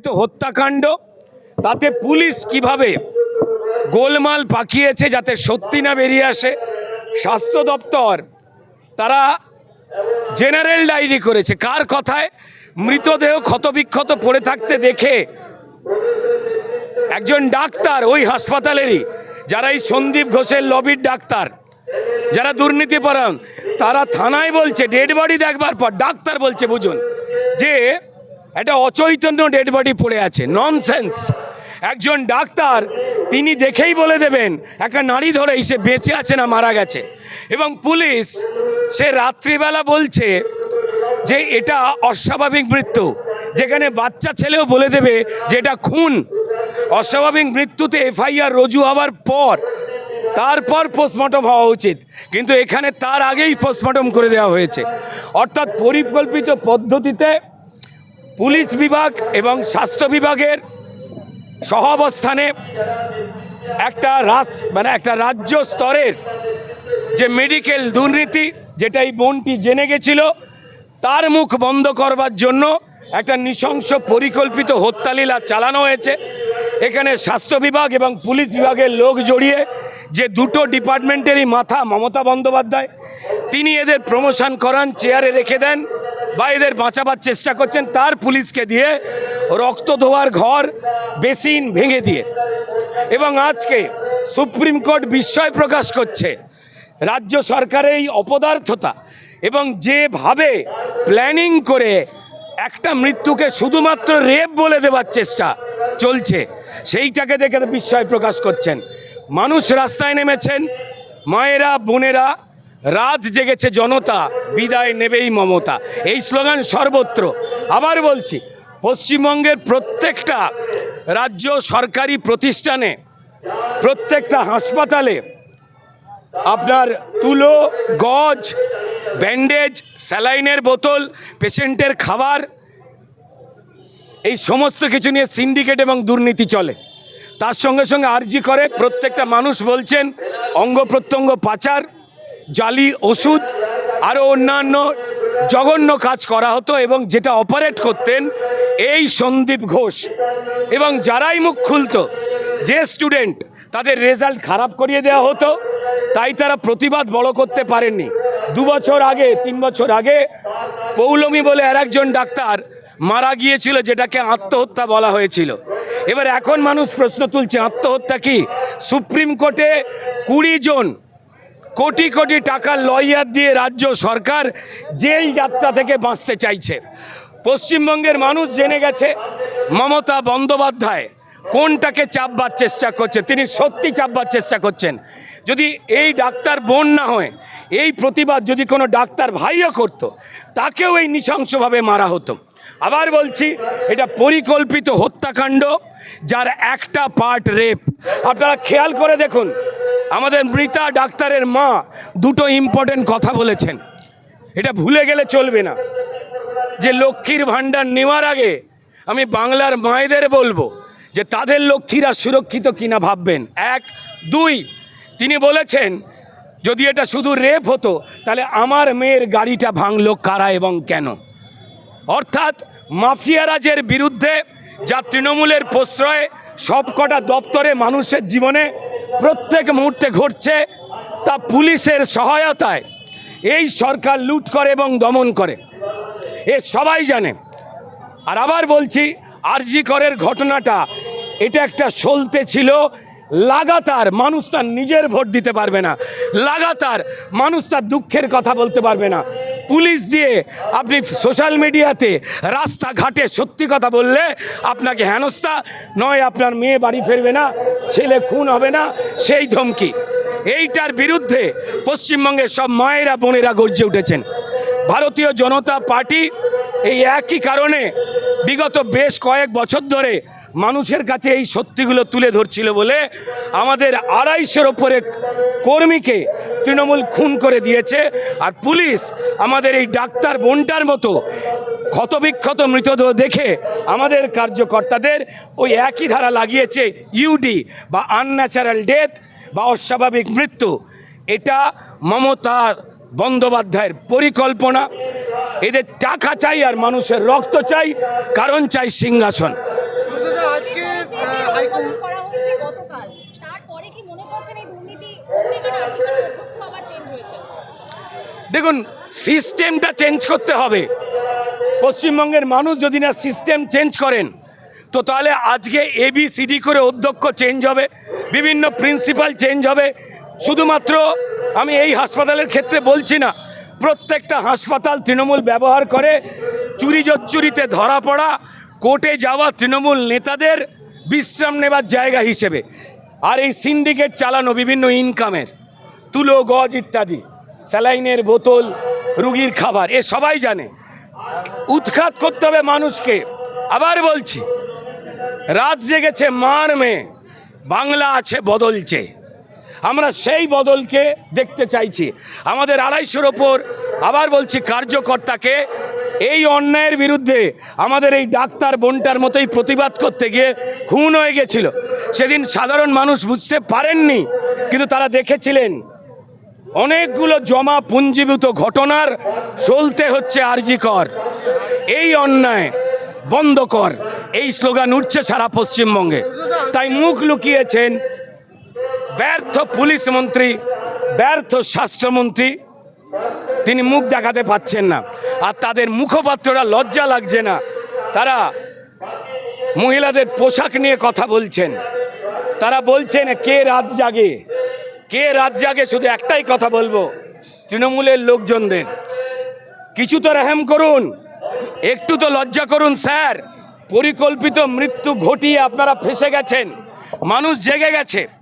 পরিকল্পিত হত্যাকাণ্ড? তাতে পুলিশ কীভাবে গোলমাল পাকিয়েছে যাতে সত্যি না বেরিয়ে আসে? স্বাস্থ্য দপ্তর, তারা জেনারেল ডায়েরি করেছে। কার কথায়? মৃতদেহ ক্ষতবিক্ষত পড়ে থাকতে দেখে একজন ডাক্তার ওই হাসপাতালেরই যারা এই সন্দীপ ঘোষের লবির ডাক্তার, যারা দুর্নীতিপরায়ণ, তারা থানায় বলছে, ডেড বডি দেখবার পর ডাক্তার বলছে, বুঝুন, যে একটা অচৈতন্য ডেড বডি পড়ে আছে ননসেন্স একজন ডাক্তার, তিনি দেখেই বলে দেবেন, একটা নারী ধরেই সে বেঁচে আছে না মারা গেছে। এবং পুলিশ, সে রাত্রিবেলা বলছে যে এটা অস্বাভাবিক মৃত্যু। যেখানে বাচ্চা ছেলেও বলে দেবে যে এটা খুন। অস্বাভাবিক মৃত্যুতে এফআইআর রজু হওয়ার পর, তারপর পোস্টমর্টম হওয়া উচিত। কিন্তু এখানে তার আগেই পোস্টমর্টম করে দেওয়া হয়েছে। অর্থাৎ পরিকল্পিত পদ্ধতিতে পুলিশ বিভাগ এবং স্বাস্থ্য বিভাগের সহাবস্থানে একটা রাস মানে একটা রাজ্য স্তরের যে মেডিকেল দুর্নীতি যেটা এই বোনটি জেনে গেছিল, তার মুখ বন্ধ করবার জন্য একটা নৃশংস পরিকল্পিত হত্যালীলা চালানো হয়েছে। এখানে স্বাস্থ্য বিভাগ এবং পুলিশ বিভাগের লোক জড়িয়ে যে দুটো ডিপার্টমেন্টেরই মাথা মমতা বন্দ্যোপাধ্যায়, তিনি এদের প্রমোশন করান, চেয়ারে রেখে দেন। বা এদের বাঁচাবার চেষ্টা করছেন, তার পুলিশকে দিয়ে রক্ত ধোয়ার ঘর, বেসিন ভেঙে দিয়ে। এবং আজকে সুপ্রিম কোর্ট বিস্ময় প্রকাশ করছে, রাজ্য সরকারের এই অপদার্থতা এবং যেভাবে প্ল্যানিং করে একটা মৃত্যুকে শুধুমাত্র রেপ বলে দেওয়ার চেষ্টা চলছে, সেইটাকে দেখে বিস্ময় প্রকাশ করছেন। মানুষ রাস্তায় নেমেছেন, মায়েরা, বোনেরা রাত জেগেছে জনতা, বিদায় নেবেই মমতা। এই স্লোগান সর্বত্র। আবার বলছি, পশ্চিমবঙ্গের প্রত্যেকটা রাজ্য সরকারি প্রতিষ্ঠানে, প্রত্যেকটা হাসপাতালে আপনার তুলো, গজ, ব্যান্ডেজ, স্যালাইনের বোতল, পেশেন্টের খাবার, এই সমস্ত কিছু নিয়ে সিন্ডিকেট এবং দুর্নীতি চলে। তার সঙ্গে সঙ্গে আর্জি করে প্রত্যেকটা মানুষ বলছেন, অঙ্গ প্রত্যঙ্গ পাচার জালি ওষুধ, আরও অন্যান্য জঘন্য কাজ করা হতো এবং যেটা অপারেট করতেন এই সন্দীপ ঘোষ। এবং যারাই মুখ খুলতো, যে স্টুডেন্ট তাদের রেজাল্ট খারাপ করিয়ে দেওয়া হতো, তাই তারা প্রতিবাদ বড় করতে পারেননি। দু বছর আগে, তিন বছর আগে, পৌলমী বলে আর একজন ডাক্তার মারা গিয়েছিল, যেটাকে আত্মহত্যা বলা হয়েছিল। এবার এখন মানুষ প্রশ্ন তুলছে, আত্মহত্যা কি? সুপ্রিম কোর্টে কুড়ি জন কোটি কোটি টাকার লয়ার দিয়ে রাজ্য সরকার জেল যাত্রা থেকে বাঁচতে চাইছে। পশ্চিমবঙ্গের মানুষ জেনে গেছে, মমতা বন্দ্যোপাধ্যায় কোনটাকে চাপবার চেষ্টা করছে, তিনি সত্যি চাপবার চেষ্টা করছেন। যদি এই ডাক্তার বোন না হয়, এই প্রতিবাদ যদি কোনো ডাক্তার ভাইও করতো, তাকেও এই নৃশংসভাবে মারা হতো। আবার বলছি, এটা পরিকল্পিত হত্যাকাণ্ড, যার একটা পার্ট রেপ আপনারা খেয়াল করে দেখুন আমাদের মৃতা ডাক্তারের মা দুটো ইম্পর্টেন্ট কথা বলেছেন। এটা ভুলে গেলে চলবে না। যে লক্ষ্মীর ভাণ্ডার নেওয়ার আগে আমি বাংলার মায়েদের বলব যে তাদের লক্ষ্মীরা সুরক্ষিত কিনা ভাববেন। এক, দুই, তিনি বলেছেন, যদি এটা শুধু রেপ হতো, তাহলে আমার মেয়ের গাড়িটা ভাঙলো কারা এবং কেন? অর্থাৎ মাফিয়ারাজের বিরুদ্ধে যা তৃণমূলের প্রশ্রয়ে সবকটা দপ্তরে মানুষের জীবনে প্রত্যেক মুহূর্তে ঘটছে তা পুলিশের সহায়তায়। এই সরকার লুট করে এবং দমন করে। এ সবাই জানে। আর আবার বলছি, আরজি করের ঘটনাটা, এটা একটা সলতে ছিল। লাগাতার মানুষ তার নিজের ভোট দিতে পারবে না। লাগাতার মানুষ তার দুঃখের কথা বলতে পারবে না। পুলিশ দিয়ে আপনি সোশ্যাল মিডিয়াতে রাস্তাঘাটে সত্যি কথা বললে আপনাকে হেনস্থা, নয় আপনার মেয়ে বাড়ি ফিরবে না। ছেলে খুন হবে না, সেই ধমকি। এইটার বিরুদ্ধে পশ্চিমবঙ্গের সব মায়েরা, বোনেরা গর্জে উঠেছেন। ভারতীয় জনতা পার্টি এই একই কারণে বিগত বেশ কয়েক বছর ধরে মানুষের কাছে এই সত্যিগুলো তুলে ধরছিল বলে আমাদের আড়াইশোর ওপরে কর্মীকে তৃণমূল খুন করে দিয়েছে। আর পুলিশ আমাদের এই ডাক্তার বোনটার মতো ক্ষতবিক্ষত মৃতদেহ দেখে আমাদের কার্যকর্তাদের ওই একই ধারা লাগিয়েছে ইউডি বা আনন্যাচারাল ডেথ বা অস্বাভাবিক মৃত্যু। এটা মমতা বন্দ্যোপাধ্যায়ের পরিকল্পনা। এদের টাকা চাই আর মানুষের রক্ত চাই কারণ চাই সিংহাসন। দেখুন সিস্টেমটা চেঞ্জ করতে হবে। পশ্চিমবঙ্গের মানুষ যদি না সিস্টেম চেঞ্জ করেন, তো তাহলে আজকে এবিসিডি করে অধ্যক্ষ চেঞ্জ হবে, বিভিন্ন প্রিন্সিপাল চেঞ্জ হবে। শুধুমাত্র আমি এই হাসপাতালের ক্ষেত্রে বলছি না, প্রত্যেকটা হাসপাতাল তৃণমূল ব্যবহার করে, চুরি জচ্চুরিতে ধরা পড়া, কোর্টে যাওয়া তৃণমূল নেতাদের বিশ্রাম নেবার জায়গা হিসেবে। আর এই সিন্ডিকেট চালানো বিভিন্ন ইনকামের তুলো, গজ ইত্যাদি, স্যালাইনের বোতল, রুগীর খাবার, এ সবাই জানে। উৎখাত করতে হবে মানুষকে। আবার বলছি, রাত জেগেছে মার মেয়ে বাংলা আছে বদলছে। আমরা সেই বদলকে দেখতে চাইছি। আমাদের আড়াইশোর ওপর আবার বলছি কার্যকর্তাকে, এই অন্যায়ের বিরুদ্ধে আমাদের এই ডাক্তার বোনটার মতোই প্রতিবাদ করতে গিয়ে খুন হয়ে গেছিল। সেদিন সাধারণ মানুষ বুঝতে পারেননি, কিন্তু তারা দেখেছিলেন, অনেকগুলো জমা পুঞ্জীভূত ঘটনার চলতে হচ্ছে আরজি কর। এই অন্যায় বন্ধ কর। এই স্লোগান উঠছে সারা পশ্চিমবঙ্গে। তাই মুখ লুকিয়েছেন ব্যর্থ পুলিশ মন্ত্রী, ব্যর্থ স্বাস্থ্যমন্ত্রী। তিনি মুখ দেখাতে পাচ্ছেন না। আর তাদের মুখপাত্ররা লজ্জা লাগছে না। তারা মহিলাদের পোশাক নিয়ে কথা বলছেন। তারা বলছেন, কে রাত জাগে? কে রাত জাগে? শুধু একটাই কথা বলব। তৃণমূলের লোকজনদের। কিছু তো রেহেম করুন। একটু তো লজ্জা করুন স্যার। পরিকল্পিত মৃত্যু ঘটিয়ে আপনারা ফেসে গেছেন। মানুষ জেগে গেছে।